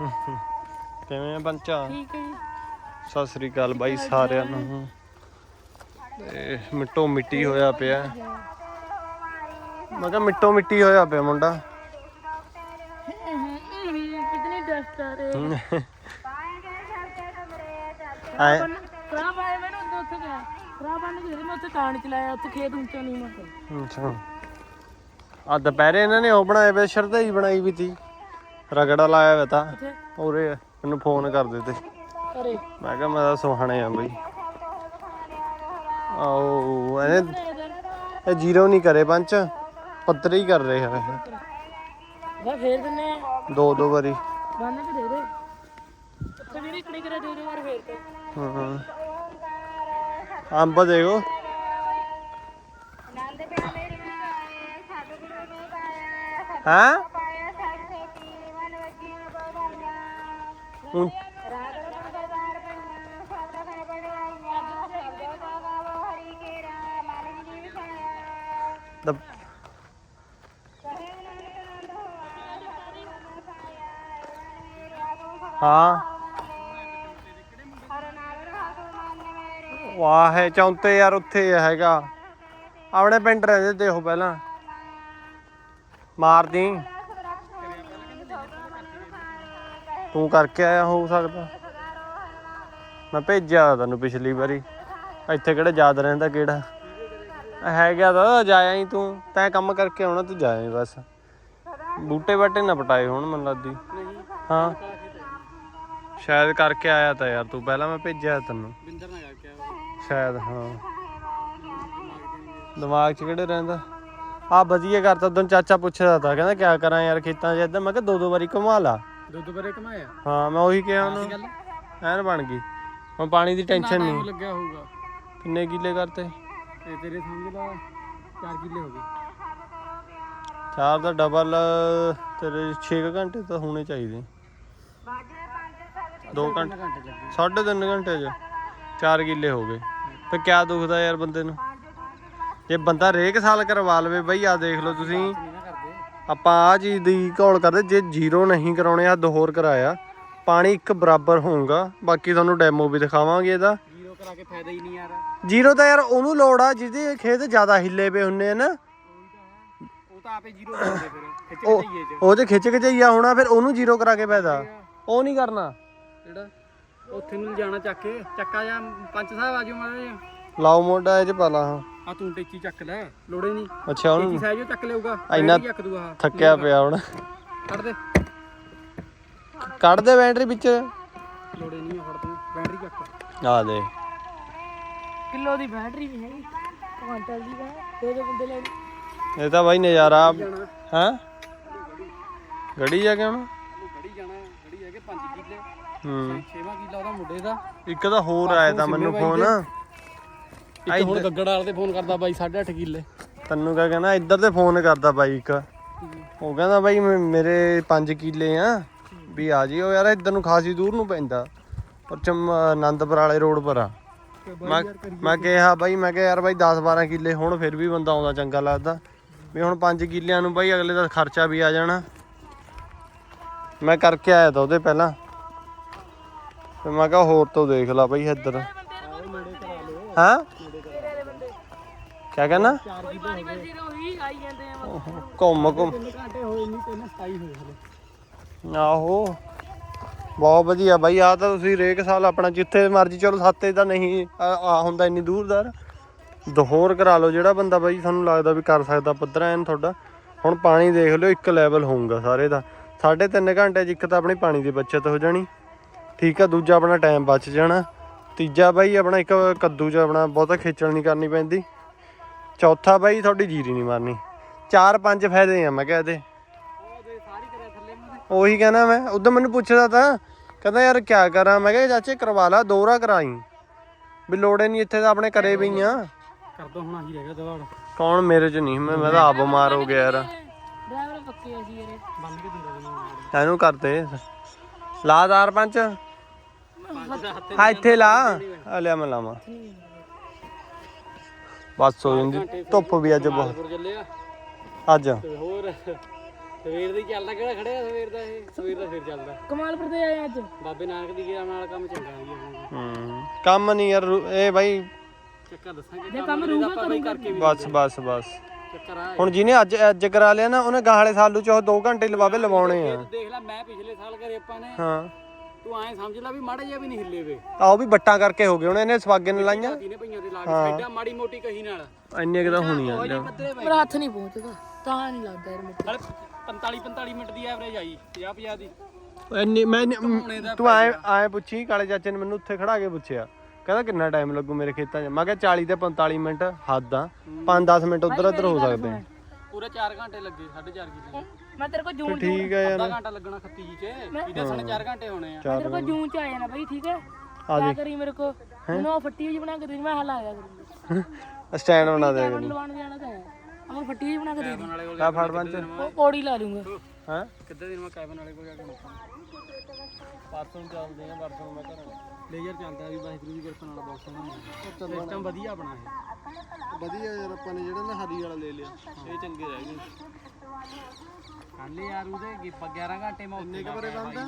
ਕਿਵੇਂ ਆ ਬੰਚਾ? ਠੀਕ ਹੈ ਜੀ। ਸਤਿ ਸ੍ਰੀ ਅਕਾਲ ਬਾਈ ਸਾਰਿਆਂ ਨੂੰ। ਤੇ ਮਿੱਟੋ ਮਿੱਟੀ ਹੋਇਆ ਪਿਆ। ਮੈਂ ਕਿਹਾ ਮਿੱਟੋ ਮਿੱਟੀ ਹੋਇਆ ਪਿਆ ਮੁੰਡਾ। ਕਿਤਨੀ ਡਸਟ ਆ ਰਹੇ ਆਏ। ਖਰਾਬ ਆਏ ਮੈਨੂੰ ਉੱਥੇ ਗਿਆ ਖਰਾਬ ਆਣ ਕੇ ਮੈਂ ਉੱਥੇ ਕਾਣ ਚਲਾਇਆ ਉੱਥੇ ਖੇਤ ਉੱਚਾ ਨਹੀਂ ਮੈਂ ਅੱਛਾ। ਆ ਦੁਪਹਿਰੇ ਇਹਨਾਂ ਨੇ ਉਹ ਬਣਾਏ ਵੇ ਸ਼ਰਦਾਈ ਬਣਾਈ ਵੀ ਤੀ। ਰਗੜਾ ਲਾਇਆ ਵੇ ਤਾਂ। ਉਰੇ ਮੈਨੂੰ ਫੋਨ ਕਰ ਦਿੱਤੇ ਅਰੇ ਮੈਂ ਕਿਹਾ ਮੈਂ ਤਾਂ ਸੁਹਾਣੇ ਆ ਬਈ। ਆਓ ਇਹਨੇ ਇਹ ਜ਼ੀਰੋ ਨਹੀਂ ਕਰੇ ਪੰਚ ਪੱਤਰ ਹੀ ਕਰ ਰਿਹਾ ਇਹ। ਵਾ ਫੇਰ ਦਿੰਨੇ ਆ। ਦੋ ਦੋ ਵਾਰੀ। ਬੰਨ ਕੇ ਦੇ ਦੇ। ਉੱਥੇ ਵੀ ਨਹੀਂ ਕਣੀ ਕਰੇ ਦੋ ਦੋ ਵਾਰ ਫੇਰ ਤੇ। ਹਾਂ ਅੰਬ ਦੇਖੋ ਹਾਂ? ਹੁਣ ਦਬ- ਹਾਂ। ਵਾਹ ਹੈ ਚੌਂਤੇ ਯਾਰ ਉੱਥੇ ਹੈਗਾ। ਆਪਣੇ ਪਿੰਡ ਰਹਿੰਦੇ ਤੇ ਉਹ ਪਹਿਲਾਂ। ਮਾਰਦੀ। ਤੂੰ ਕਰਕੇ ਆਇਆ ਹੋ ਸਕਦਾ। ਮੈਂ ਭੇਜਿਆ ਤੈਨੂੰ ਪਿਛਲੀ ਵਾਰੀ। ਇੱਥੇ ਕਿਹੜਾ ਯਾਦ ਰਹਿੰਦਾ ਕਿਹੜਾ? ਹੈਗਾ ਤਾਂ ਜਾਇਆ ਹੀ ਤੂੰ। ਤੈਂ ਕੰਮ ਕਰਕੇ ਆਉਣਾ, ਤੂੰ ਜਾਇਆ ਹੀ ਬਸ। ਬੂਟੇ ਬਾਟੇ ਨਾ ਪਟਾਏ ਹੁਣ ਮੈਨੂੰ ਲੱਗਦੀ। ਹਾਂ। ਸ਼ਾਇਦ ਕਰਕੇ ਆਇਆ ਤਾਂ ਯਾਰ ਤੂੰ। ਪਹਿਲਾਂ ਮੈਂ ਭੇਜਿਆ ਤੈਨੂੰ। ਬਿੰਦਰ ਨਾ ਕਰਕੇ ਸ਼ਾਇਦ, ਹਾਂ। ਦਿਮਾਗ 'ਚ ਕਿਹੜੇ ਰਹਿੰਦਾ? ਆ ਵਧੀਆ ਕਰਤਾ, ਉਦੋਂ ਚਾਚਾ ਪੁੱਛਦਾ ਤਾ। ਕਹਿੰਦਾ, ਕਿਆ ਕਰਾਂ ਯਾਰ ਖੇਤਾਂ 'ਚ ਏਦਾਂ? ਮੈਂ ਕਿਹਾ ਦੋ ਦੋ ਵਾਰੀ ਘੁਮਾ ਲਾ। ਦੋ ਦੋ ਬਾਰੇ ਕਮਾਇਆ ਹਾਂ ਮੈਂ ਉਹੀ ਕਿਹਾ ਉਹਨੂੰ। ਗੱਲ? ਐਨ ਬਣ ਗਈ। ਹੁਣ ਪਾਣੀ ਦੀ ਟੈਨਸ਼ਨ ਨਹੀਂ। ਲੱਗਿਆ ਹੋਊਗਾ? ਕਿੰਨੇ ਕਿੱਲੇ ਕਰਤੇ? ਤੇ ਤੇਰੇ ਸਮਝ ਲਾ 4 ਕਿੱਲੇ ਹੋ ਗਏ। ਚਾਰ ਦਾ ਡਬਲ ਤੇਰੇ 6 ਘੰਟੇ ਤਾਂ ਹੋਣੇ ਚਾਹੀਦੇ। 2 ਘੰਟੇ। ਘੰਟੇ ਲੱਗੇ ਸਾਢੇ ਤਿੰਨ ਘੰਟੇ 'ਚ। 4 ਕਿੱਲੇ ਹੋ ਗਏ। ਤੇ ਕਿਆ ਦੁਖਦਾ ਯਾਰ ਬੰਦੇ ਨੂੰ? ਜੇ ਬੰਦਾ ਰੇਕ ਸਾਲ ਕਰਵਾ ਲਵੇ ਬਈ ਆ ਦੇਖ ਲਓ ਤੁਸੀਂ। ਆਪਾਂ ਆ ਚੀਜ਼ ਦੀ ਘੋਲ ਕਰਦੇ ਜੇ ਜ਼ੀਰੋ ਨਹੀਂ ਕਰਾਉਣੇ ਹੱਦ ਹੋਰ ਕਰਾਇਆ। ਪਾਣੀ ਇੱਕ ਬਰਾਬਰ ਹੋਊਗਾ ਬਾਕੀ ਤੁਹਾਨੂੰ ਡੈਮੋ ਵੀ ਦਿਖਾਵਾਂਗੇ ਇਹਦਾ। ਜ਼ੀਰੋ ਕਰਾ ਕੇ ਫਾਇਦਾ ਹੀ ਨਹੀਂ ਯਾਰ। ਜ਼ੀਰੋ ਤਾਂ ਯਾਰ ਉਹਨੂੰ ਲੋੜ ਆ ਜਿਹਦੇ ਖੇਤ ਜ਼ਿਆਦਾ ਹਿੱਲੇ ਪਏ ਹੁੰਨੇ ਆ ਨਾ। ਉਹ ਤਾਂ ਆਪੇ ਜ਼ੀਰੋ ਕਰਦੇ ਫਿਰ ਖਿੱਚ ਕੇ ਜਾਈਏ ਉਹ ਤੇ ਖਿੱਚ ਕੇ ਜਾਈਆ ਹੋਣਾ ਫਿਰ ਉਹਨੂੰ ਜ਼ੀਰੋ ਕਰਾ ਕੇ ਪੈਦਾ ਉਹ ਨਹੀਂ ਕਰਨਾ। ਜਿਹੜਾ ਉੱਥੇ ਨੂੰ ਜਾਣਾ ਚੱਕ ਕੇ ਚੱਕਾ ਜਾਂ ਪੰਜ ਸਾਹਿਬ ਆਜੋ ਮਾਰੇ ਲਾਓ ਮੋਢਾ ਇਹ ਚ ਪਾ ਲਾ ਹਾਂ। ਆ ਤੂੰ ਟੇਚੀ ਚੱਕ ਲੈ ਲੋੜੇ ਨਹੀਂ ਅੱਛਾ ਟੇਚੀ ਉਹਨੂੰ ਸਾਈਜ਼ ਉਹ ਚੱਕ ਲਊਗਾ ਇੰਨਾ ਬੈਟਰੀ ਚੱਕ ਦੂਗਾ ਆਹ ਥੱਕਿਆ ਪਿਆ ਹੁਣ। ਕੱਢ ਦੇ। ਕੱਢ ਦੇ ਬੈਟਰੀ ਵਿੱਚ। ਲੋੜੇ ਨਹੀਂ ਫੜ ਤੂੰ ਬੈਟਰੀ ਚੱਕ। ਆ ਦੇ। ਕਿਲੋ ਦੀ ਬੈਟਰੀ ਵੀ ਹੈਗੀ। ਕੁਆਂਟਲ ਦੀ ਹੈ ਦੋ ਦੋ ਬੰਦੇ ਲੈ ਇਹ ਤਾਂ ਬਾਈ ਨਜ਼ਾਰਾ ਜਾਣਾ। ਹਾਂ? ਗੜੀ ਜਾ ਕੇ ਹੁਣ? ਗੜੀ ਜਾਣਾ ਗੜੀ ਹੈਗੇ 5 ਕਿੱਲੇ। ਹੂੰ। 6ਵਾਂ ਕਿੱਲਾ ਉਹਦਾ ਮੁੰਡੇ ਦਾ। ਇੱਕ ਤਾਂ ਹੋਰ ਆਇਆ ਤਾਂ ਮੈਨੂੰ ਫੋਨ। ਇੱਕ ਹੁਣ ਗੱਗੜ ਵਾਲੇ ਤੇ ਫੋਨ ਕਰਦਾ ਬਾਈ 8.5 ਕਿੱਲੇ। ਤੈਨੂੰ ਕਿਆ ਕਹਿੰਦਾ ਇੱਧਰ ਤੇ ਫੋਨ ਕਰਦਾ ਬਾਈ ਇੱਕ। ਉਹ ਕਹਿੰਦਾ ਬਾਈ ਮੇਰੇ 5 ਕਿੱਲੇ ਆ। ਵੀ ਆ ਜਿਓ ਯਾਰ ਇੱਧਰ ਨੂੰ ਖਾਸੀ ਦੂਰ ਨੂੰ ਪੈਂਦਾ। ਪਰ ਚਮ ਆਨੰਦਪੁਰ ਵਾਲੇ ਰੋਡ ਪਰ ਆ। ਮੈਂ ਕਿਹਾ ਬਾਈ ਮੈਂ ਕਿਹਾ ਯਾਰ ਬਾਈ 10 12 ਕਿੱਲੇ ਹੁਣ ਫਿਰ ਵੀ ਬੰਦਾ ਆਉਂਦਾ ਚੰਗਾ ਲੱਗਦਾ। ਵੀ ਹੁਣ 5 ਕਿੱਲਿਆਂ ਨੂੰ ਬਾਈ ਅਗਲੇ ਦਾ ਖਰਚਾ ਵੀ ਆ ਜਾਣਾ। ਮੈਂ ਕਰਕੇ ਆਇਆ ਤਾਂ ਉਹਦੇ ਪਹਿਲਾਂ। ਤੇ ਮੈਂ ਕਿਹਾ ਹੋਰ ਤੋਂ ਦੇਖ ਲਾ ਬਾਈ ਇੱਧਰ। ਹਾਂ? ਕਿਆ ਕਹਿੰਦਾ ਚਾਰ ਕਿੱਲੇ ਹੋ ਗਏ ਉਹੀ ਆਈ ਜਾਂਦੇ ਆ ਘੁੰਮ ਘੁੰਮ। ਘੰਟੇ ਹੋਏ ਨਹੀਂ ਤਿੰਨ 27 ਹੋਏ ਹਲੇ ਆਹੋ। ਬਹੁਤ ਵਧੀਆ ਬਾਈ ਆ ਤਾਂ ਤੁਸੀਂ ਰੇਕ ਸਾਲ ਆਪਣਾ ਜਿੱਥੇ ਮਰਜ਼ੀ, ਚਲੋ ਸਾਤੇ ਤਾਂ ਨਹੀਂ ਆ ਆ ਹੁੰਦਾ ਇੰਨੀ ਦੂਰਦਾਰ ਦਹੋਰ ਕਰਾ ਲਓ ਜਿਹੜਾ ਬੰਦਾ ਬਾਈ ਤੁਹਾਨੂੰ ਲੱਗਦਾ ਵੀ ਕਰ ਸਕਦਾ ਪੱਧਰਾ ਐਨ ਤੁਹਾਡਾ। ਹੁਣ ਪਾਣੀ ਦੇਖ ਲਿਓ, ਇੱਕ ਲੈਵਲ ਹੋਊਗਾ ਸਾਰੇ ਦਾ। ਸਾਢੇ ਤਿੰਨ ਘੰਟੇ 'ਚ ਇੱਕ ਤਾਂ ਆਪਣੀ ਪਾਣੀ ਦੀ ਬਚਤ ਹੋ ਜਾਣੀ। ਠੀਕ ਆ, ਦੂਜਾ ਆਪਣਾ ਟਾਈਮ ਬਚ ਜਾਣਾ। ਤੀਜਾ ਬਾਈ, ਆਪਣਾ ਇੱਕ ਕੱਦੂ 'ਚ ਆਪਣਾ ਬਹੁਤਾ ਖੇਚਲ ਨਹੀਂ ਕਰਨੀ ਪੈਂਦੀ। ਚੌਥਾ ਬਾਈ ਤੁਹਾਡੀ ਜੀਰੀ ਨਹੀਂ ਮਾਰਨੀ। ਚਾਰ ਪੰਜ ਫਾਇਦੇ ਆ ਮੈਂ ਕਿਹਾ ਇਹਦੇ। ਉਹ ਕਹਿੰਦਾ ਮੈਂ ਉਦੋਂ ਮੈਨੂੰ ਪੁੱਛਦਾ ਤਾਂ ਕਹਿੰਦਾ ਯਾਰ ਕਿਆ ਕਰਾਂ? ਮੈਂ ਕਿਹਾ ਚਾਚੇ ਕਰਵਾ ਲਾ ਦੋਹਰਾ ਕਰਾਈ। ਵੀ ਲੋੜੇ ਨਹੀਂ ਇੱਥੇ ਤਾਂ ਆਪਣੇ ਘਰੇ ਵੀ ਆ। ਕਰ ਦੋ ਹੁਣ ਆਹੀ ਰਹਿ ਗਿਆ ਦਵਾੜ ਕੌਣ ਮੇਰੇ ਚ ਨਹੀਂ ਮੈਂ ਮੈਂ ਤਾਂ ਆਪ ਬਿਮਾਰ ਹੋ ਗਿਆ ਯਾਰ। ਡਰਾਈਵਰ ਪੱਕੇ ਆ ਸੀ ਯਾਰੇ ਬੰਨ ਕੇ ਦਿੰਦਾ ਮੈਨੂੰ ਇਹਨੂੰ ਕਰਦੇ ਲਾਦਾਰ ਪੰਚ ਹਾਂ ਇੱਥੇ ਲਾ ਆ ਲਿਆ ਮੈਂ ਲਾਵਾਂ। ਬਸ ਹੋ ਜਾਂਦੀ। ਧੁੱਪ ਵੀ ਅੱਜ ਬਹੁਤ। ਚੱਲੇ ਆ। ਅੱਜ। ਤੇ ਹੋਰ ਸਵੇਰ ਦੀ ਚੱਲਦਾ ਕਿਹੜਾ ਖੜਿਆ ਸਵੇਰ ਦਾ ਇਹ? ਸਵੇਰ ਦਾ ਫਿਰ ਚੱਲਦਾ। ਕਮਾਲਪੁਰ ਤੇ ਆਏ ਅੱਜ। ਬਾਬੇ ਨਾਨਕ ਦੀ ਗਿਰਾ ਨਾਲ ਕੰਮ ਚੰਗਾ ਹੋਈ ਹੁਣ ਹੂੰ ਕੰਮ ਨਹੀਂ ਯਾਰ ਇਹ ਬਾਈ ਚੱਕਰ ਦੱਸਾਂਗੇ ਜੇ ਕੰਮ ਰੂਗਾ ਕਰੂਗਾ। ਕਰਕੇ ਵੀ ਬਸ ਬਸ ਬਸ। ਚੱਕਰ ਆ ਹੁਣ ਜਿਹਨੇ ਅੱਜ ਅੱਜ ਕਰਾ ਲਿਆ ਨਾ ਉਹਨੇ ਗਾਹਲੇ ਸਾਲੂ ਚ ਉਹ 2 ਘੰਟੇ ਲਵਾਵੇ ਲਵਾਉਣੇ ਆ। ਦੇਖ ਲੈ ਮੈਂ ਪਿਛਲੇ ਸਾਲ ਕਰੇ ਆਪਾਂ ਨੇ। ਹਾਂ। ਤੂੰ ਐਂ ਸਮਝ ਲੈ ਵੀ ਮਾੜਾ ਜਿਹਾ ਵੀ ਨਹੀਂ ਹਿੱਲੇ ਵੇ। ਆ ਉਹ ਵੀ ਬੱਟਾਂ ਕਰਕੇ ਹੋ ਗਏ ਹੁਣ ਇਹਨੇ ਸਵਾਗੇ ਨੇ ਲਾਈਆਂ। ਜਿਹਨੇ ਪਈਆਂ ਤੇ ਲਾ ਕੇ ਸਾਈਡਾਂ ਮਾੜੀ ਮੋਟੀ ਕਹੀ ਨਾਲ। ਇੰਨੇ ਕਿ ਤਾਂ ਹੋਣੀਆਂ ਪੱਧਰੇ ਪਏ। ਮੇਰਾ ਹੱਥ ਨਹੀਂ ਪਹੁੰਚਦਾ ਤਾਂ ਨਹੀਂ ਲੱਗਦਾ ਯਾਰ ਮੇਰੇ ਨਾਲੇ 45 45 ਮਿੰਟ ਦੀ ਐਵਰੇਜ ਆਈ 50 50 ਦੀ। ਇੰਨੀ ਮੈਂ ਤੂੰ ਆਏ ਆਏ ਪੁੱਛੀ ਕਾਲੇ ਚਾਚੇ ਨੇ ਮੈਨੂੰ ਉੱਥੇ ਖੜਾ ਕੇ ਪੁੱਛਿਆ। ਕਹਿੰਦਾ ਕਿੰਨਾ ਟਾਈਮ ਲੱਗੂ ਮੇਰੇ ਖੇਤਾਂ 'ਚ? ਮੈਂ ਕਿਹਾ 40 ਤੇ 45 ਮਿੰਟ ਹੱਦ ਆ। 5-10 ਮਿੰਟ ਉਧਰ ਉਧਰ ਹੋ ਸਕਦੇ। ਆ ਪੂਰੇ 4 ਘੰਟੇ ਲੱਗੇ 4.5 ਕਿਲੋ ਮੈਂ ਤੇਰੇ ਕੋਲ ਜੂਨ ਠੀਕ ਹੈ ਯਾਰ। ਅੱਧਾ ਘੰਟਾ ਲੱਗਣਾ ਖੱਤੀ ਜੀ ਚ। ਵੀ ਦੱਸਣ 4 ਘੰਟੇ ਹੋਣੇ ਆ। ਤੇਰੇ ਕੋਲ ਜੂਨ ਚ ਆਇਆ ਨਾ ਬਈ ਠੀਕ ਹੈ? ਆ ਕਿਆ ਕਰੀ ਮੇਰੇ ਕੋ ਉਹ ਫੱਟੀ ਜਿਹੀ ਬਣਾ ਕੇ ਦੇ ਮੈਂ ਹਲਾ ਆਇਆ ਕਰੂੰਗੀ ਸਟੈਂਡ ਬਣਾ ਦੇ ਲਵਾਉਣ ਜਾਣਾ ਤਾਂ ਹੈ। ਅਮਰ ਫੱਟੀ ਜਿਹੀ ਬਣਾ ਕੇ ਦੇ ਦੇ। ਆ ਫੜ ਬੰਚ ਉਹ ਪੌੜੀ ਲਾ ਲੂੰਗਾ ਹਾਂ? ਕਿੱਦਾਂ ਦਿਨ ਮੈਂ ਕੈਬਨ ਵਾਲੇ ਕੋਲ ਜਾ ਕੇ ਮੁੱਕਾਂ? ਪਰਸੋਂ ਚੱਲਦੇ ਆ ਪਰਸੋਂ ਮੈਂ ਘਰ ਲੇਜ਼ਰ ਚੱਲਦਾ ਵੀ ਵਾਹਿਗੁਰੂ ਦੀ ਕਿਰਪਾ ਨਾਲ ਬਹੁਤ ਸੋਹਣਾ ਸਿਸਟਮ ਵਧੀਆ ਬਣਾ ਹੈ ਵਧੀਆ ਯਾਰ ਆਪਾਂ ਨੇ ਜਿਹੜਾ ਨਾ ਹਰੀ ਵਾਲਾ ਲੈ ਲਿਆ। ਇਹ ਚੰਗੇ ਰਹਿ ਗਏ। ਕੱਲ ਯਾਰ ਉਹਦੇ ਗੀ- 11 ਘੰਟੇ ਮੈਂ ਉੱਥੇ ਕਬਰੇ ਬੰਦਾ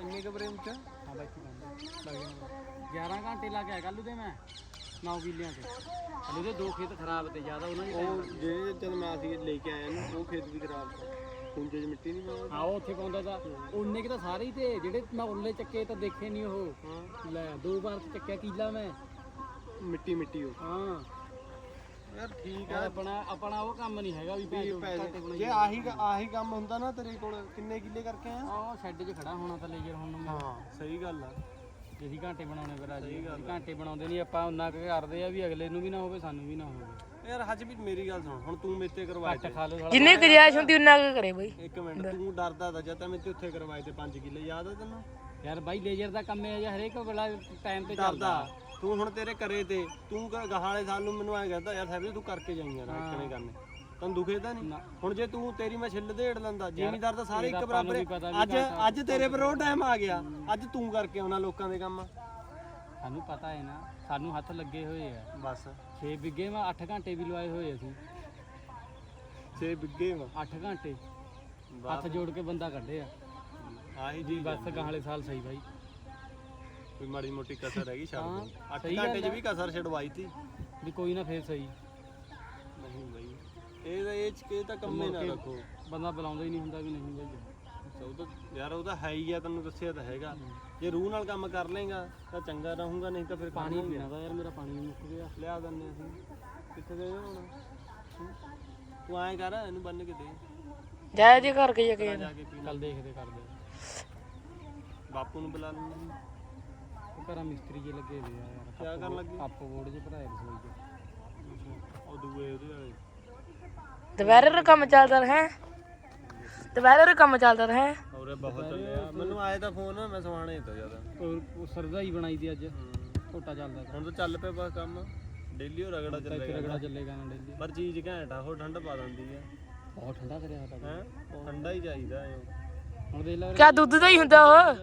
ਇੰਨੇ ਕਬਰੇ ਉੱਚ ਹਾਂ ਬਾਈ ਬੰਦਾ 11 ਘੰਟੇ ਲਾ ਕੇ ਆਇਆ ਕੱਲ ਉਹਦੇ ਮੈਂ 9 ਕਿੱਲਿਆਂ ਤੇ। ਕੱਲ ਉਹਦੇ ਦੋ ਖੇਤ ਖਰਾਬ ਤੇ ਜ਼ਿਆਦਾ ਉਹਨਾਂ ਦੀ ਉਹ ਜਿਹੜੇ ਜਦ ਮੈਂ ਅਸੀਂ ਲੈ ਕੇ ਆਏ ਨਾ ਉਹ ਖੇਤ ਵੀ ਖਰਾਬ ਸੀ। ਖੁੰਝੇ 'ਚ ਮਿੱਟੀ ਨਹੀਂ ਪਾਉਂਦਾ ਹਾਂ ਉਹ ਉੱਥੇ ਪਾਉਂਦਾ ਤਾਂ। ਉਹਨੇ ਕਿ ਤਾਂ ਸਾਰੇ ਹੀ ਤੇ ਜਿਹੜੇ ਮੈਂ ਉੱਲੇ ਚੱਕੇ ਤਾਂ ਦੇਖੇ ਨਹੀਂ ਉਹ। ਹਾਂ। ਲੈ ਦੋ ਵਾਰ ਤੇ ਚੱਕਿਆ ਕੀਲਾ ਮੈਂ। ਮਿੱਟੀ ਮਿੱਟੀ ਉਹ। ਹਾਂ। ਯਾਰ ਠੀਕ ਯਾਰ ਆਪਣਾ ਆਪਣਾ ਉਹ ਕੰਮ ਨਹੀਂ ਹੈਗਾ ਵੀ ਬਣਾਈ ਜੇ। ਆਹੀ ਆਹੀ ਕੰਮ ਹੁੰਦਾ ਨਾ ਤੇਰੇ ਕੋਲ ਕਿੰਨੇ ਕਿੱਲੇ ਕਰਕੇ ਆ ਆਹ ਸ਼ੈੱਡ 'ਚ ਖੜਾ ਹੋਣਾ ਤਾਂ ਲੇਜਰ ਹੁਣ ਨੂੰ ਹਾਂ ਸਹੀ ਗੱਲ ਆ। ਜਿਹੀ ਘਾਟੇ ਬਣਾਉਣੇ ਫਿਰ ਅੱਜ। ਘਾਟੇ ਬਣਾਉਂਦੇ ਨਹੀਂ ਆਪਾਂ ਉਹਨਾਂ ਕੁ ਕਰਦੇ ਆ ਵੀ ਅਗਲੇ ਨੂੰ ਵੀ ਨਾ ਹੋਵੇ ਸਾਨੂੰ ਵੀ ਨਾ ਹੋਵੇ। ਯਾਰ ਹੱਜ ਵੀ ਮੇਰੀ ਗੱਲ ਸੁਣ ਹੁਣ ਤੂੰ ਮੇਤੇ ਕਰਵਾਏ ਘੱਟ ਖਾ ਲਓ ਸਾਲਾ ਜਿੰਨੇ ਗੁਜਾਇਸ਼ ਹੁੰਦੀ ਉਹਨਾਂ ਕੁ ਕਰੇ ਬਈ। ਇੱਕ ਮਿੰਟ ਤੂੰ ਡਰਦਾ ਤਾਂ ਜਦ ਤਾਂ ਮੈਂ ਉੱਥੇ ਕਰਵਾਏ ਤੇ 5 ਕਿੱਲੇ ਯਾਦ ਆ ਤੈਨੂੰ? ਯਾਰ ਬਾਈ ਲੇਜਰ ਦਾ ਕੰਮ ਹੈ ਜਾਂ ਹਰੇਕ ਵੇਲਾ ਟਾਈਮ ਤੇ ਚੱਲਦਾ। ਡਰਦਾ ਤੂੰ ਹੁਣ ਤੇਰੇ ਕਰੇ ਤੇ ਤੂੰ ਗ- ਗਾਹਾਂ ਵਾਲੇ ਸਾਲ ਨੂੰ ਮੈਨੂੰ ਐ ਕਹਿੰਦਾ ਯਾਰ ਸਾਹਿਬ ਤੂੰ ਕਰਕੇ ਜਾਈਂ ਯਾਰ ਕਿਵੇਂ ਕਰਨੇ ਤੈਨੂੰ ਦੁਖੇ ਤਾਂ ਨਹੀਂ? ਹੁਣ ਜੇ ਤੂੰ ਤੇਰੀ ਮੈਂ ਛਿੱਲ ਦੇੜ ਲੈਂਦਾ ਜ਼ਿਮੀਦਾਰ ਤਾਂ ਸਾਰੇ ਇੱਕ ਬਰਾਬਰ ਵੀ ਪਤਾ ਆ। ਅੱਜ ਅੱਜ ਤੇਰੇ ਪਰ ਉਹ ਟਾਈਮ ਆ ਗਿਆ। ਅੱਜ ਤੂੰ ਕਰਕੇ ਆਉਣਾ ਲੋਕਾਂ ਦੇ ਕੰਮ। ਸਾਨੂੰ ਪਤਾ ਹੈ ਨਾ ਸਾਨੂੰ ਹੱਥ ਲੱਗੇ ਹੋਏ ਆ। ਬਸ। 6 ਬਿੱਗੇ ਮੈਂ 8 ਘੰਟੇ ਵੀ ਲਵਾਏ ਹੋਏ ਅਸੀਂ। 6 ਬਿੱਗੇ ਵਾ? 8 ਘੰਟੇ। ਹੱਥ ਜੋੜ ਕੇ ਬੰਦਾ ਕੱਢਿਆ ਆਹੀ ਜੀ ਬਸ ਗਾਹਲੇ ਸਾਲ ਸਹੀ ਬਾਈ। ਕੋਈ ਮਾੜੀ ਮੋਟੀ ਕਸਰ ਹੈਗੀ ਛੱਡ ਹਾਂ, ਦੇ 8 ਸਹੀ ਘੰਟੇ 'ਚ ਵੀ ਕਸਰ ਛਡਵਾਈ ਤੀ। ਵੀ ਕੋਈ ਨਾ ਫੇਰ ਸਹੀ। ਨਹੀਂ ਬਈ। ਇਹ ਤਾਂ ਇਹ ਚ ਕੇ ਤਾਂ ਕੰਮੇ ਨਾ ਰੱਖੋ। ਬੰਦਾ ਬੁਲਾਉਂਦਾ ਹੀ ਨਹੀਂ ਹੁੰਦਾ ਵੀ ਨਹੀਂ ਬਾਈ। ਅੱਛਾ, ਉਹ ਤਾਂ ਯਾਰ ਉਹ ਤਾਂ ਹੈ ਹੀ ਆ ਤੈਨੂੰ ਦੱਸਿਆ ਤਾਂ ਹੈਗਾ। ਜੇ ਰੂਹ ਨਾਲ ਕੰਮ ਕਰ ਲੇਗਾ ਤਾਂ ਚੰਗਾ ਰਹੂੰਗਾ ਨਹੀਂ ਤਾਂ ਫਿਰ ਪਾਣੀ ਪੀਣਾ ਦਾ ਯਾਰ ਮੇਰਾ ਪਾਣੀ ਵੀ ਮੁੱਕ ਗਿਆ। ਲਿਆ ਦਿੰਦੇ ਅਸੀਂ। ਕਿੱਥੇ ਗਏ ਹੁਣ? ਤੂੰ ਐਂ ਕਰ ਇਹਨੂੰ ਬੰਨ ਕੇ ਦੇ। ਜਾਇਆ ਜੇ ਜਾ ਕੇ ਜਾ ਕੇ ਚੱਲ ਦੇਖਦੇ ਕਰਦੇ ਬਾਪੂ ਨੂੰ ਬੁਲਾ ਲੈਂਦੇ ਉਹ ਘਰਾਂ ਮਿਸਤਰੀ ਜੇ ਲੱਗੇ ਹੋਏ ਆ ਯਾਰ। ਕਿਆ ਕਰਨ ਲੱਗੇ? ਕੱਪ ਬੋਰਡ ਜੇ ਭਰਾਏ ਰਸੋਈ ਚ। ਉਹ ਦੂਏ ਉਹਦੇ ਵਾਲੇ। ਦੁਪਹਿਰੇ ਦਾ ਕੰਮ ਚੱਲਦਾ ਹੈ। ਦੁਪਹਿਰੇ ਦਾ ਕੰਮ ਚੱਲਦਾ ਹੈ? ਔਰੇ ਬਹੁਤ ਚੱਲਿਆ ਮੈਨੂੰ ਆਏ ਤਾਂ ਫੋਨ ਮੈਂ ਸਵਾਣੇ ਤਾਂ ਜ਼ਿਆਦਾ। ਔਰ ਸਰਦਾਈ ਬਣਾਈ ਦੀ ਅੱਜ। ਝੋਟਾ ਚੱਲਦਾ ਹੁਣ ਤਾਂ ਚੱਲ ਪਿਆ ਬਸ ਕੰਮ। ਡੇਲੀ ਉਹ ਰਗੜਾ ਇੱਥੇ ਚੱਲੇਗਾ ਰਗੜਾ ਚੱਲੇਗਾ ਨਾ ਡੇਲੀ। ਪਰ ਚੀਜ਼ ਘੈਂਟ ਆ ਉਹ ਠੰਡ ਪਾ ਦਿੰਦੀ ਆ। ਬਹੁਤ ਠੰਡਾ ਕਰਿਆ ਤਾਂ ਹੈ? ਠੰਡਾ ਹੀ ਚਾਹੀਦਾ ਹੁਣ ਦੇਖ ਲੈ ਕਿਆ ਦੁੱਧ ਦਾ ਹੀ ਹੁੰਦਾ ਉਹ।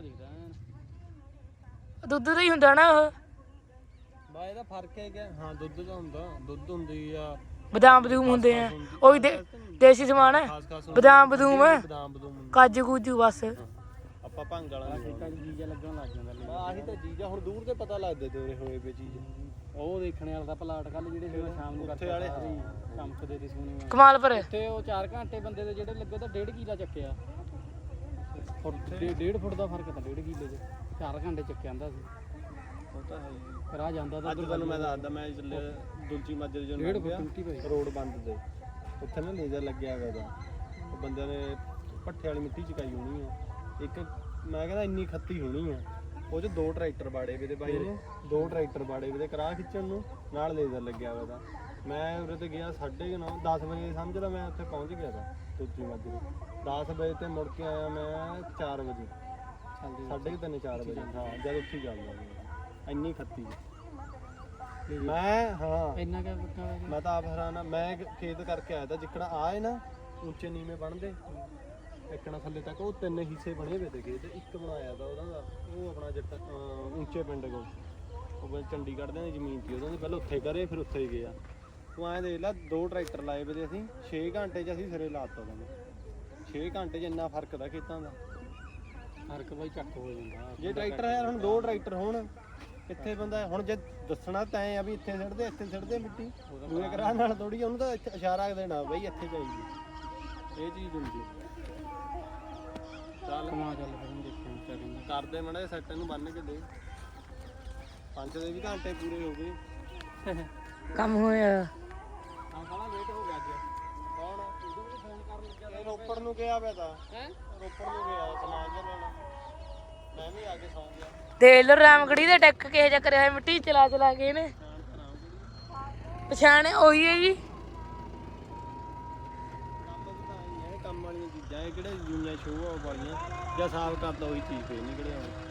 ਦੁੱਧ ਦਾ ਹੀ ਹੁੰਦਾ ਨਾ ਉਹ? ਬਾ ਇਹਦਾ ਫ਼ਰਕ ਹੈ ਕਿ ਹਾਂ ਦੁੱਧ ਦਾ ਹੁੰਦਾ। ਦੁੱਧ ਹੁੰਦੀ ਆ ਬਦਾਮ ਬਦੂਮ ਹੁੰਦੇ ਆ। ਉਹ ਵੀ ਦੇ- ਦੇਸੀ ਸਮਾਨ ਹੈ ਬਦਾਮ ਬਦੂਮ ਬਦਾਮ ਬਦੂਮ ਹੁੰਦੇ ਕਾਜੂ ਕੂਜੂ ਬਸ। ਆਪਾਂ ਭੰਗ ਵਾਲਾ ਨਹੀਂ ਇੱਕ ਜੀਜਾ ਲੱਗਣ ਲੱਗ ਜਾਂਦਾ ਲੈ। ਆਹੀ ਤਾਂ ਚੀਜ਼ ਆ ਹੁਣ ਦੂਰ ਤੇ ਪਤਾ ਲੱਗਦਾ ਤੇਰੇ ਹੋਏ ਪਏ ਚੀਜ਼। ਉਹ ਦੇਖਣੇ ਵਾਲਾ ਤਾਂ ਪਲਾਟ ਕੱਲ ਜਿਹੜੇ ਸੀ ਮੈਂ ਸ਼ਾਮ ਨੂੰ ਉੱਥੇ ਕਰਤਾ ਵਾਲੇ ਸਾਰੇ। ਚਮਕਦੇ ਤੇ ਸੋਹਣੇ ਵਾਲੇ। ਕਮਾਲ ਪਰ ਉੱਥੇ ਉਹ 4 ਘੰਟੇ ਬੰਦੇ ਦੇ ਜਿਹੜੇ ਲੱਗੇ ਤਾਂ 1.5 ਕਿਲਾ ਚੱਕਿਆ। ਫੁੱਟ 1.5 ਫੁੱਟ ਦਾ ਫ਼ਰਕ ਤਾਂ 1.5 ਕਿਲੇ 'ਚ 4 ਘੰਟੇ ਚੱਕਿਆ ਜਾਂਦਾ ਸੀ। ਉਹ ਤਾਂ ਹੈ ਹੀ। ਜਾਂਦਾ ਤਾਂ ਅੱਜ ਤੁਹਾਨੂੰ ਮੈਂ ਦੱਸਦਾ ਮੈਂ ਚੱਲੇ ਦੁਲਚੀ ਮਾਜਰੇ ਡੇਢ ਫੁੱਟ ਪਈ ਰੋਡ ਬੰਦ ਤੇ ਉੱਥੇ ਨਾ ਲੇਜ਼ਰ ਲੱਗਿਆ ਹੋਇਆ ਦਾ ਉਹ ਬੰਦਿਆਂ ਨੇ ਪੱਠੇ ਵਾਲੀ ਮਿੱਟੀ ਚਕਾਈ ਹੋਣੀ ਆ। ਇੱਕ ਮੈਂ ਕਹਿੰਦਾ ਇੰਨੀ ਖੱਤੀ ਹੋਣੀ ਆ। ਉਹ ਚ ਦੋ ਟਰੈਕਟਰ ਬਾੜੇ ਵੇ ਦੇ ਬਾਈ ਨੇ। ਦੋ ਟਰੈਕਟਰ ਬਾੜੇ ਵੇ ਦੇ ਕਰਾ ਖਿੱਚਣ ਨੂੰ ਨਾਲ ਲੇਜ਼ਰ ਲੱਗਿਆ ਹੋਇਆ ਦਾ ਮੈਂ ਉਰੇ ਤੇ ਗਿਆ 9:30 10 ਵਜੇ ਸਮਝ ਲਾ ਮੈਂ ਉੱਥੇ ਪਹੁੰਚ ਗਿਆ ਦਾ ਦੁਲਚੀ ਮਾਜਰੇ। 10 ਵਜੇ ਤੇ ਮੁੜ ਕੇ ਆਇਆ ਮੈਂ 4 ਵਜੇ। ਸਾਢੇ ਕੁ ਤਿੰਨ 4 ਵਜੇ। ਹਾਂ ਜਦ ਚੱਲਦਾ ਸੀ। ਇੰਨੀ ਖੱਤੀ ਮੈਂ ਹਾਂ। ਇੰਨਾ ਕਿਆ ਪੱਕਾ ਮੈਂ ਤਾਂ ਆਪ ਹੈਰਾਨ ਆ। ਮੈਂ ਖ- ਖੇਤ ਕਰਕੇ ਆਇਆ ਤਾਂ ਜਿੱਕਣਾ ਆਏ ਨਾ ਉੱਚੇ ਨੀਵੇਂ ਬਣਦੇ। ਇੱਕਣਾ ਥੱਲੇ ਤੱਕ ਉਹ ਤਿੰਨ ਹਿੱਸੇ ਬਣੇ ਹੋਏ ਤੇ ਖੇਤ ਇੱਕ ਬਣਾਇਆ ਤਾਂ ਉਹਦਾ ਦਾ। ਉਹ ਆਪਣਾ ਜੱਟ ਅਹ ਉੱਚੇ ਪਿੰਡ ਕੋਲ। ਉਹ ਬਈ ਚੰਡੀਗੜ੍ਹ ਦੇ ਜ਼ਮੀਨ ਸੀ ਉਹਨਾਂ ਦੀ ਪਹਿਲਾਂ ਉੱਥੇ ਕਰੇ ਫਿਰ ਉੱਥੇ ਹੀ ਗਿਆ। ਤੂੰ ਐਂ ਦੇਖ ਲੈ ਦੋ ਟਰੈਕਟਰ ਲਾਏ ਵੇ ਤੇ ਅਸੀਂ 6 ਘੰਟੇ 'ਚ ਅਸੀਂ ਸਿਰੇ ਲਾਤਾ ਉਹਨਾਂ 6 ਘੰਟੇ 'ਚ ਇੰਨਾ ਫ਼ਰਕ ਦਾ ਖੇਤਾਂ ਦਾ। ਫ਼ਰਕ ਬਾਈ ਚੱਕ ਹੋ ਜਾਂਦਾ। ਜੇ ਟਰੈਕਟਰ ਹੈ ਹੁਣ ਦੋ ਟਰੈਕਟਰ ਹੋਣ ਕਿੱਥੇ ਬੰਦਾ ਹੁਣ ਜੇ ਦੱਸਣਾ ਤਾਂ ਐ ਆ ਵੀ ਇੱਥੇ ਸਿੱਟਦੇ ਇੱਥੇ ਸਿੱਟਦੇ ਮਿੱਟੀ। ਦੂਏ ਕਰਾ ਨਾਲ ਥੋੜੀ ਉਹਨੂੰ ਤਾਂ ਇੱਥੇ ਇਸ਼ਾਰਾ ਦੇਣਾ ਬਈ ਇੱਥੇ ਚਾਹੀਦੀ ਇਹ ਚੀਜ਼ ਹੁੰਦੀ ਚੱਲ। ਕਮਾ ਚੱਲ ਫਿਰ ਹੁਣ ਦੇਖਾਂ ਕਿਆ ਕਹਿੰਦਾ ਕਰਦੇ ਮੜੇ ਸੈੱਟ ਨੂੰ ਬੰਨ ਕੇ ਦੇ। ਪੰਜ ਦੇ ਵੀ ਘੰਟੇ ਪੂਰੇ ਹੋ ਗਏ। ਕੰਮ ਹੋਇਆ। ਆ ਸਾਲਾ ਵੇਟ ਹੋ ਗਿਆ ਅੱਜ। ਕੌਣ ਇਹਨੂੰ ਵੀ ਫੋਨ ਕਰਨ ਲੱਗਿਆ ਰੋਪੜ ਨੂੰ ਗਿਆ ਪਿਆ ਤਾਂ। ਹੈ? ਰੋਪੜ ਨੂੰ ਗਿਆ ਸਮਾਨ ਜਿਹਾ ਲੈਣ। ਦੇਖ ਲੋ ਰਾਮਗੜੀ ਦੇ ਡੈਕ ਕਿਹੋ ਜਿਹਾ ਕਰਿਆ ਹੋਇਆ ਮਿੱਟੀ ਚਲਾ ਚਲਾ ਕੇ ਇਹਨੇ। ਪਛਾਣ ਉਹੀ ਹੈ ਜੀ। ਕੰਮ ਵੀ ਤਾਂ ਆਈ ਹੈ। ਕੰਮ ਵਾਲੀਆਂ ਚੀਜ਼ਾਂ ਇਹ ਕਿਹੜੇ ਜੂਨੀਆਂ ਸ਼ੋਅ ਆ ਵਾਲੀਆਂ ਜਾਂ ਸਾਫ਼ ਕਰਦਾ ਉਹੀ ਚੀਜ਼ ਫੇਰ ਨਿਕਲੇ ਆਉਣੇ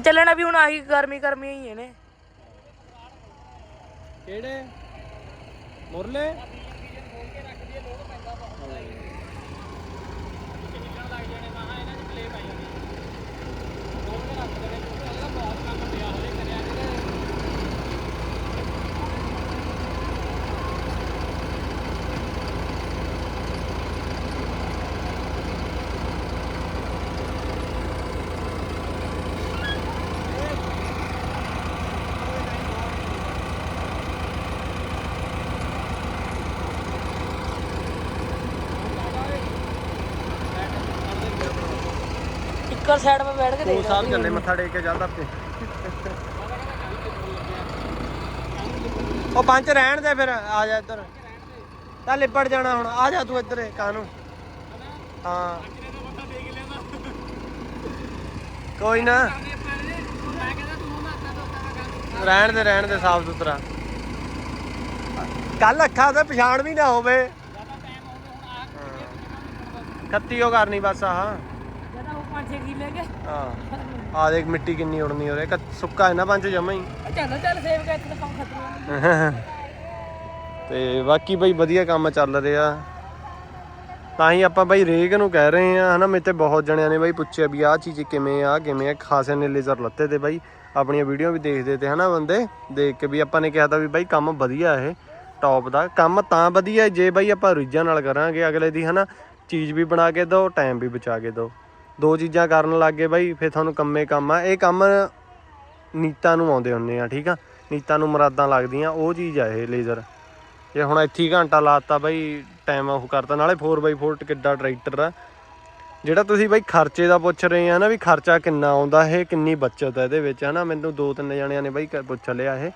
ਚੱਲਣਾ ਵੀ ਹੁਣ ਆਹੀ ਗਰਮੀ ਗਰਮੀ ਹੀ ਨੇ ਕਿਹੜੇ? ਮੁਰਲੇ? ਰੱਖਦੇ ਪਹਿਲਾਂ ਬਹੁਤ ਕੰਮ ਪਿਆ ਹੋਇਆ ਸਾਈਡ 'ਤੇ ਬੈਠ ਕੇ ਦੋ ਦੇਖ ਸਾਲ ਚੱਲੇ ਮੱਥਾ ਟੇਕ ਕੇ ਚੱਲਦਾ ਤੇ ਉਹ ਪੰਜ ਰਹਿਣ ਦੇ ਫਿਰ ਆ ਜਾ ਇੱਧਰ। ਤਾਂ ਲਿਪੜ ਜਾਣਾ ਹੁਣ ਆ ਜਾ ਤੂੰ ਇੱਧਰ ਕਾਨੂੰ ਹਾਂ। ਕੋਈ ਨਾ। ਰਹਿਣ ਦੇ ਰਹਿਣ ਦੇ ਸਾਫ਼ ਸੁਥਰਾ। ਕੱਲ ਅੱਖਾਂ ਤੇ ਪਛਾਣ ਵੀ ਨਾ ਹੋਵੇ। ਕੱਤੀ ਉਹ ਕਰਨੀ ਬਸ ਆਹ। ਜਦੋਂ 5 ਕਿੱਲੇ ਕੇ ਹਾਂ। ਆ ਦੇਖ ਮਿੱਟੀ ਕਿੰਨੀ ਉੜਨੀ ਹੋ ਰਹੀ ਸੁੱਕਾ ਹੈ ਨਾ ਪੰਜ ਜਮਾ ਹੀ। ਚੱਲ ਚੱਲ ਸੇਵ ਕਰ ਇੱਥੇ ਤਾਂ ਕੰਮ ਖਤਮ ਹੋ ਤੇ ਬਾਕੀ ਬਈ ਵਧੀਆ ਕੰਮ ਚੱਲ ਰਿਹਾ। ਤਾਂ ਹੀ ਆਪਾਂ ਬਈ ਰੇਗ ਨੂੰ ਕਹਿ ਰਹੇ ਆ ਹਨਾ ਮੇਰੇ ਤੇ ਬਹੁਤ ਜਣਿਆਂ ਨੇ ਬਈ ਪੁੱਛਿਆ ਵੀ ਆਹ ਚੀਜ਼ ਕਿਵੇਂ ਆ ਕਿਵੇਂ ਆ। ਖਾਸੇ ਨੇ ਲੇਜ਼ਰ ਲੱਤੇ ਤੇ ਬਈ ਆਪਣੀਆਂ ਵੀਡੀਓ ਵੀ ਦੇਖਦੇ ਤੇ ਹਨਾ ਬੰਦੇ। ਦੇਖ ਕੇ ਵੀ ਆਪਾਂ ਨੇ ਕਿਹਾ ਤਾਂ ਵੀ ਬਈ ਕੰਮ ਵਧੀਆ ਇਹ ਟੌਪ ਦਾ। ਕੰਮ ਤਾਂ ਵਧੀਆ ਜੇ ਬਈ ਆਪਾਂ ਰੀਝਾਂ ਨਾਲ ਕਰਾਂਗੇ ਅਗਲੇ ਦੀ ਹਨਾ ਚੀਜ਼ ਵੀ ਬਣਾ ਕੇ ਦਿਓ ਟਾਈਮ ਵੀ ਬਚਾ ਕੇ ਦਿਓ। ਦੋ ਚੀਜ਼ਾਂ ਕਰਨ ਲੱਗ ਗਏ ਬਈ, ਫਿਰ ਤੁਹਾਨੂੰ ਕੰਮੇ ਕੰਮ ਆ। ਇਹ ਕੰਮ ਨੀਤਾਂ ਨੂੰ ਆਉਂਦੇ ਹੁੰਨੇ ਆ, ਠੀਕ ਆ? ਨੀਤਾਂ ਨੂੰ ਮੁਰਾਦਾਂ ਲੱਗਦੀਆਂ, ਉਹ ਚੀਜ਼ ਆ ਇਹ ਲੇਜ਼ਰ ਜੇ ਹੁਣ ਇੱਥੇ ਹੀ ਘੰਟਾ ਲਾਤਾ ਬਾਈ ਟਾਈਮ ਉਹ ਕਰਤਾ, ਨਾਲੇ 4x4 ਕਿੱਡਾ ਟਰੈਕਟਰ ਆ। ਜਿਹੜਾ ਤੁਸੀਂ ਬਈ ਖਰਚੇ ਦਾ ਪੁੱਛ ਰਹੇ ਆ ਨਾ ਵੀ ਖਰਚਾ ਕਿੰਨਾ ਆਉਂਦਾ, ਇਹ ਕਿੰਨੀ ਬੱਚਤ ਹੈ ਇਹਦੇ ਵਿੱਚ, ਹਨਾ? ਮੈਨੂੰ ਦੋ ਤਿੰਨ ਜਣਿਆਂ ਨੇ ਬਈ ਪੁੱਛ ਲਿਆ ਇਹ।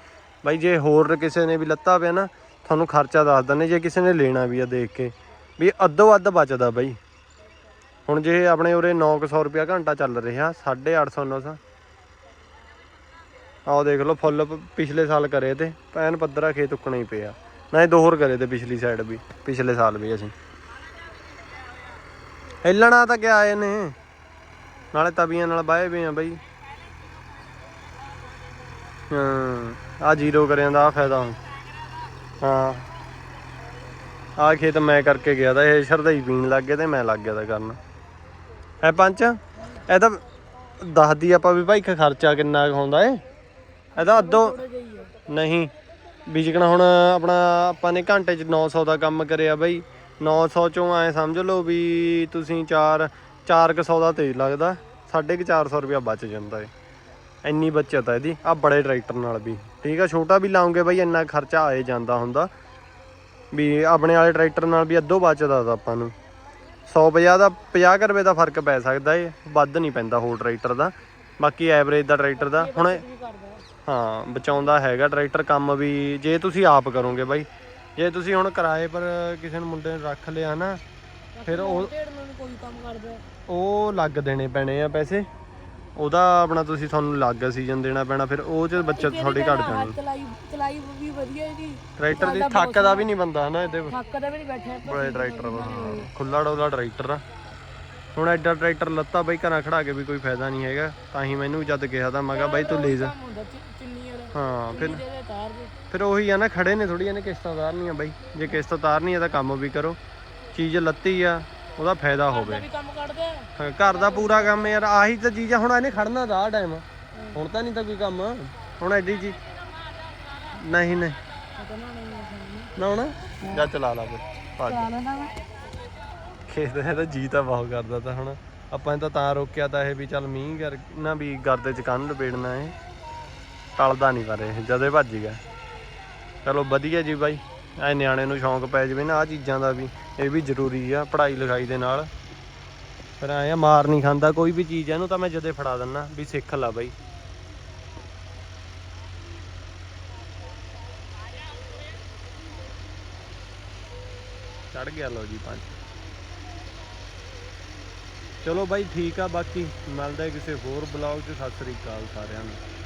ਬਈ ਜੇ ਹੋਰ ਕਿਸੇ ਨੇ ਵੀ ਲੱਤਾ ਪਿਆ ਨਾ, ਤੁਹਾਨੂੰ ਖਰਚਾ ਦੱਸ ਦਿੰਦੇ, ਜੇ ਕਿਸੇ ਨੇ ਲੈਣਾ ਵੀ ਆ ਦੇਖ ਕੇ, ਵੀ ਅੱਧੋ ਅੱਧ ਬਚਦਾ ਬਈ। ਹੁਣ ਜੇ ਆਪਣੇ ਉਰੇ 900 ਰੁਪਿਆ ਘੰਟਾ ਚੱਲ ਰਿਹਾ 850 900 ਆਹ ਦੇਖ ਲਓ, ਫੁੱਲ ਪਿਛਲੇ ਸਾਲ ਕਰੇ ਤੇ ਪੈਨ ਪੱਧਰਾ ਖੇਤ ਉੱਕਣਾ ਹੀ ਪਿਆ ਨਾ ਇਹ ਦੋ ਹੋਰ ਕਰੇ ਤੇ ਪਿਛਲੀ ਸਾਈਡ ਵੀ, ਪਿਛਲੇ ਸਾਲ ਵੀ ਅਸੀਂ। ਹਿੱਲਣਾ ਤਾਂ ਕਿਆ ਆਏ ਨੇ ਨਾਲੇ ਤਵੀਆਂ ਨਾਲ ਬਾਏ ਵੀ ਆ ਬਈ। ਹਾਂ ਆ ਜ਼ੀਰੋ ਕਰਿਆਂ ਦਾ ਆ ਫਾਇਦਾ ਹੁਣ। ਹਾਂ। ਆ ਖੇਤ ਮੈਂ ਕਰਕੇ ਗਿਆ ਤਾਂ, ਇਹ ਸ਼ਰਦਾਈ ਪੀਣ ਲੱਗ ਗਿਆ ਤੇ ਮੈਂ ਲੱਗ ਗਿਆ ਤਾਂ ਕਰਨ। ਐ ਪੰਚ ਇਹ ਤਾਂ ਦੱਸਦੀ ਆਪਾਂ ਵੀ ਭਾਈ ਖਰਚਾ ਕਿੰਨਾ ਕੁ ਹੁੰਦਾ ਏ। ਇਹਦਾ ਅੱਧੋ ਨਹੀਂ ਵਿਜਕਣਾ ਹੁਣ ਆਪਣਾ ਆਪਾਂ ਨੇ ਘੰਟੇ ਚ 900 ਦਾ ਕੰਮ ਕਰਿਆ ਬਈ। 900 ਚੋਂ ਐ ਸਮਝ ਲਓ ਵੀ ਤੁਸੀਂ 4 400 ਦਾ ਤੇਲ ਲੱਗਦਾ। 450 ਰੁਪਇਆ ਬਚ ਜਾਂਦਾ ਏ। ਇੰਨੀ ਬਚਤ ਆ ਇਹਦੀ। ਆ ਬੜੇ ਟਰੈਕਟਰ ਨਾਲ ਵੀ। ਠੀਕ ਆ, ਛੋਟਾ ਵੀ ਲਾਉਂਗੇ ਬਈ, ਇੰਨਾ ਖਰਚਾ ਆਏ ਜਾਂਦਾ ਹੁੰਦਾ। ਵੀ ਆਪਣੇ ਵਾਲੇ ਟਰੈਕਟਰ ਨਾਲ ਵੀ ਅੱਧੋ ਬਚਦਾ ਤਾਂ ਆਪਾਂ ਨੂੰ। 150 ਦਾ 50 ਕੁ ਰੁਪਏ ਦਾ ਫ਼ਰਕ ਪੈ ਸਕਦਾ ਏ ਵੱਧ ਨਹੀਂ ਪੈਂਦਾ ਹੋਰ ਟਰੈਕਟਰ ਦਾ। ਬਾਕੀ ਐਵਰੇਜ ਦਾ ਟਰੈਕਟਰ ਦਾ ਹੁਣ ਹਾਂ ਬਚਾਉਂਦਾ ਹੈਗਾ ਟਰੈਕਟਰ ਕੰਮ ਵੀ ਜੇ ਤੁਸੀਂ ਆਪ ਕਰੋਗੇ ਬਾਈ ਜੇ ਤੁਸੀਂ ਹੁਣ ਕਿਰਾਏ ਪਰ ਕਿਸੇ ਨੂੰ ਮੁੰਡੇ ਨੂੰ ਰੱਖ ਲਿਆ ਨਾ ਫਿਰ ਉਹ ਉਹ ਲੱਗ ਦੇਣੇ ਪੈਣੇ ਆ ਪੈਸੇ। ਉਹਦਾ ਆਪਣਾ ਤੁਸੀਂ ਤੁਹਾਨੂੰ ਲੱਗ ਸੀਜ਼ਨ ਦੇਣਾ ਪੈਣਾ ਫਿਰ ਉਹ ਚ ਬੱਚਤ ਥੋੜੀ ਘਟ ਜਾਣੀ। ਚਲਾਈ ਚਲਾਈ ਵੀ ਵਧੀਆ ਇਹਦੀ ਟਰੈਕਟਰ ਦੀ ਥੱਕ ਦਾ ਵੀ ਨਹੀਂ ਬੰਦਾ ਹਨਾ ਇਹਦੇ ਥੱਕ ਦਾ ਵੀ ਨਹੀਂ ਬੈਠਿਆ ਬੜੇ ਟਰੈਕਟਰ ਖੁੱਲਾ ਡੋਲਾ ਟਰੈਕਟਰ ਆ। ਹੁਣ ਐਡਾ ਟਰੈਕਟਰ ਲੱਤਾ ਬਈ ਘਰਾਂ ਖੜਾ ਕੇ ਵੀ ਕੋਈ ਫਾਇਦਾ ਨਹੀਂ ਹੈਗਾ ਤਾਂ ਹੀ ਮੈਨੂੰ ਜਦ ਕਿਹਾ ਤਾਂ ਮੈਂ ਕਿਹਾ ਬਾਈ ਤੂੰ ਚਿੰਨੀ ਵਾਲਾ। ਹਾਂ ਫਿਰ ਫਿਰ ਉਹੀ ਆ ਨਾ ਖੜੇ ਨੇ ਥੋੜੀਆਂ ਨੇ ਕਿਸ਼ਤਾਂ ਉਤਾਰਨੀਆਂ ਬਾਈ। ਜੇ ਕਿਸ਼ਤ ਉਤਾਰਨੀ ਆ ਤਾਂ ਕੰਮ ਵੀ ਕਰੋ। ਚੀਜ਼ ਲੱਤੀ ਆ ਉਹਦਾ ਫਾਇਦਾ ਹੋਵੇ। ਵੀ ਕੰਮ ਕੱਢਦੇ ਆ। ਹਾਂ, ਘਰ ਦਾ ਪੂਰਾ ਕੰਮ ਯਾਰ ਆਹੀ ਤਾਂ ਚੀਜ਼ ਆ ਹੁਣ ਇਹਨੇ ਖੜਨਾ ਦਾ ਟਾਈਮ ਹੁਣ ਤਾਂ ਨਹੀਂ ਤਾਂ ਕੋਈ ਕੰਮ। ਹੁਣ ਐਡੀ ਜੀ ਨਹੀਂ ਨਹੀਂ। ਪਤਾ ਨਾ ਨਹੀਂ ਨਾ ਹੁਣ। ਜਾ ਚਲਾ ਲਾ ਫਿਰ ਲੈਣਾ ਵਾ ਖੇਤ ਇਹਦਾ ਜੀ ਤਾਂ ਬਹੁਤ ਕਰਦਾ ਤਾਂ ਹੁਣ। ਆਪਾਂ ਨੇ ਤਾਂ ਤਾਂ ਰੋਕਿਆ ਤਾਂ ਇਹ ਵੀ ਚੱਲ ਮੀਂਹ ਕਰ ਨਾ ਵੀ ਗਰਦੇ ਚ ਕੰਨ ਲਪੇੜਨਾ ਇਹ। ਟਲਦਾ ਨਹੀਂ ਪਰ ਇਹ ਜਦੇ ਭੱਜ ਗਿਆ। ਚਲੋ ਵਧੀਆ ਜੀ ਬਾਈ। ਐ ਨਿਆਣੇ ਨੂੰ ਸ਼ੌਂਕ ਪੈ ਜਵੇ ਨਾ ਆ ਚੀਜ਼ਾਂ ਦਾ ਵੀ, ਇਹ ਵੀ ਜ਼ਰੂਰੀ ਆ ਪੜ੍ਹਾਈ ਲਿਖਾਈ ਦੇ ਨਾਲ। ਫਿਰ ਐ ਆ, ਮਾਰ ਨਹੀਂ ਖਾਂਦਾ ਕੋਈ ਵੀ ਚੀਜ਼, ਇਹਨੂੰ ਤਾਂ ਮੈਂ ਜਦੇ ਫੜਾ ਦਿੰਨਾ ਵੀ ਸਿੱਖ ਲਾ ਬਾਈ। ਚੜ ਗਿਆ ਲੋ ਜੀ ਪੰਜ। ਚਲੋ ਬਾਈ ਠੀਕ ਆ, ਬਾਕੀ ਮਿਲਦਾ ਕਿਸੇ ਹੋਰ ਬਲੌਗ 'ਚ। ਸਤਿ ਸ੍ਰੀ ਅਕਾਲ ਸਾਰਿਆਂ ਨੂੰ।